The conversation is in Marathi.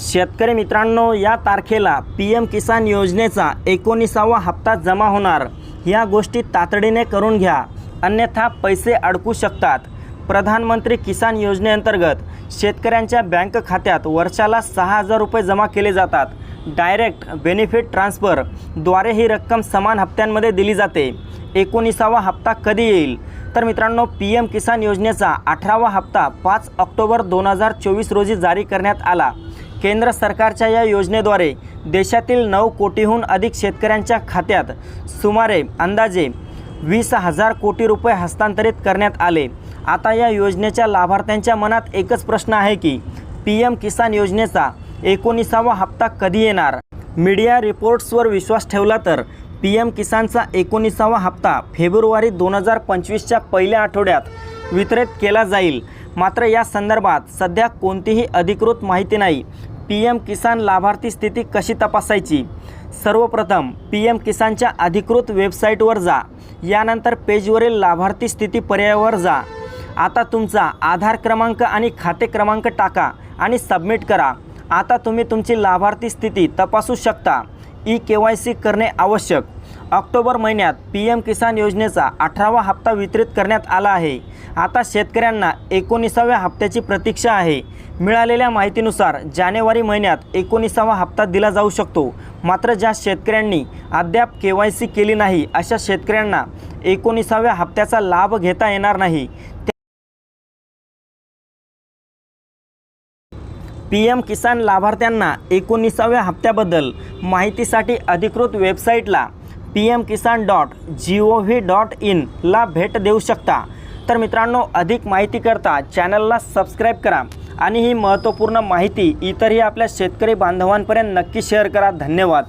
शेतकरी मित्रांनो या तारखेला पी एम किसान योजनेचा एकोणीसावा हप्ता जमा होणार. या गोष्टी तातडीने करून घ्या. अन्यथा पैसे अडकू शकतात. प्रधानमंत्री किसान योजनेअंतर्गत शेतकऱ्यांच्या बँक खात्यात वर्षाला सहा हजार रुपये जमा केले जातात. डायरेक्ट बेनिफिट ट्रान्सफरद्वारे ही रक्कम समान हप्त्यांमध्ये दिली जाते. एकोणीसावा हप्ता कधी येईल? तर मित्रांनो पी एम किसान योजनेचा अठरावा हप्ता पाच ऑक्टोबर दोन हजार चोवीस रोजी जारी करण्यात आला. केंद्र सरकारच्या या योजनेद्वारे देशातील नऊ कोटीहून अधिक शेतकऱ्यांच्या खात्यात सुमारे अंदाजे वीस हजार कोटी रुपये हस्तांतरित करण्यात आले. आता या योजनेच्या लाभार्थ्यांच्या मनात एकच प्रश्न आहे की पी एम किसान योजनेचा एकोणीसावा हप्ता कधी येणार? मीडिया रिपोर्ट्सवर विश्वास ठेवला तर पी एम किसानचा एकोणीसावा हप्ता फेब्रुवारी दोन हजार पंचवीसच्या पहिल्या आठवड्यात वितरित केला जाईल. मात्र या संदर्भात सध्या कोणतीही अधिकृत माहिती नाही. पी एम किसान लाभार्थी स्थिती कशी तपासायची? सर्वप्रथम पी एम किसानच्या अधिकृत वेबसाईटवर जा. यानंतर पेजवरील लाभार्थी स्थिती पर्यायावर जा. आता तुमचा आधार क्रमांक आणि खाते क्रमांक टाका आणि सबमिट करा. आता तुम्ही तुमची लाभार्थी स्थिती तपासू शकता. ई के वाय सी करणे आवश्यक. ऑक्टोबर महिन्यात पी एम किसान योजनेचा अठरावा हप्ता वितरित करण्यात आला आहे. आता शेतकऱ्यांना एकोणीसाव्या हप्त्याची प्रतीक्षा आहे. मिळालेल्या माहितीनुसार जानेवारी महिन्यात एकोणीसावा हप्ता दिला जाऊ शकतो. मात्र ज्या शेतकऱ्यांनी अद्याप के वाय सी केली नाही अशा शेतकऱ्यांना एकोणीसाव्या हप्त्याचा लाभ घेता येणार नाही. पी एम किसान लाभार्थ्यांना एकोणीसाव्या हप्त्याबद्दल माहितीसाठी अधिकृत वेबसाईटला P M Kisan dot G O V dot इनला भेट देऊ शकता. तर मित्रांनो अधिक माहितीकरता चॅनलला सबस्क्राईब करा आणि ही महत्त्वपूर्ण माहिती इतरही आपल्या शेतकरी बांधवांपर्यंत नक्की शेअर करा. धन्यवाद.